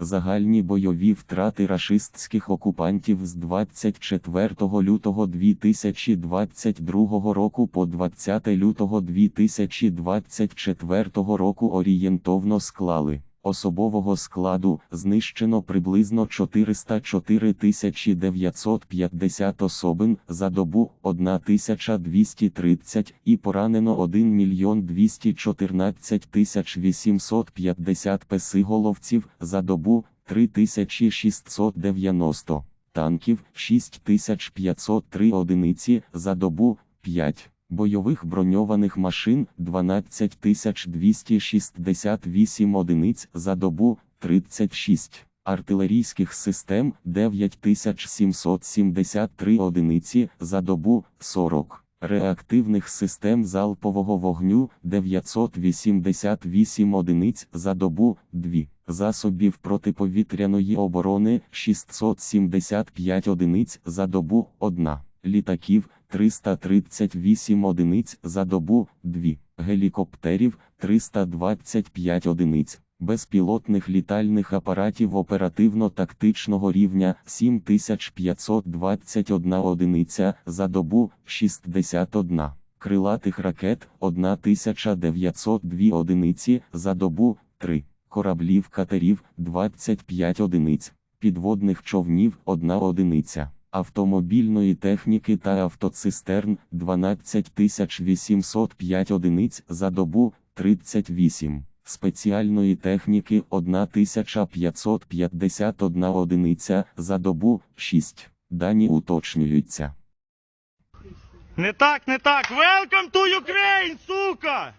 Загальні бойові втрати рашистських окупантів з 24 лютого 2022 року по 20 лютого 2024 року орієнтовно склали. Особового складу знищено приблизно 404 950 особин за добу 1230 і поранено 1 мільйон 214 850 песиголовців за добу 3690, танків 6503 одиниці за добу 5. Бойових броньованих машин 12268 одиниць за добу 36, артилерійських систем 9773 одиниці за добу 40, реактивних систем залпового вогню 988 одиниць за добу 2, засобів протиповітряної оборони 675 одиниць за добу 1, літаків 338 одиниць за добу 2, гелікоптерів 325 одиниць, безпілотних літальних апаратів оперативно-тактичного рівня 7521 одиниця за добу 61, крилатих ракет 1902 одиниці за добу 3, кораблів катерів 25 одиниць, підводних човнів 1 одиниця автомобільної техніки та автоцистерн 12805 одиниць за добу 38, спеціальної техніки 1551 одиниця за добу 6. Дані уточнюються. Не так, не так. Welcome to Ukraine, сука!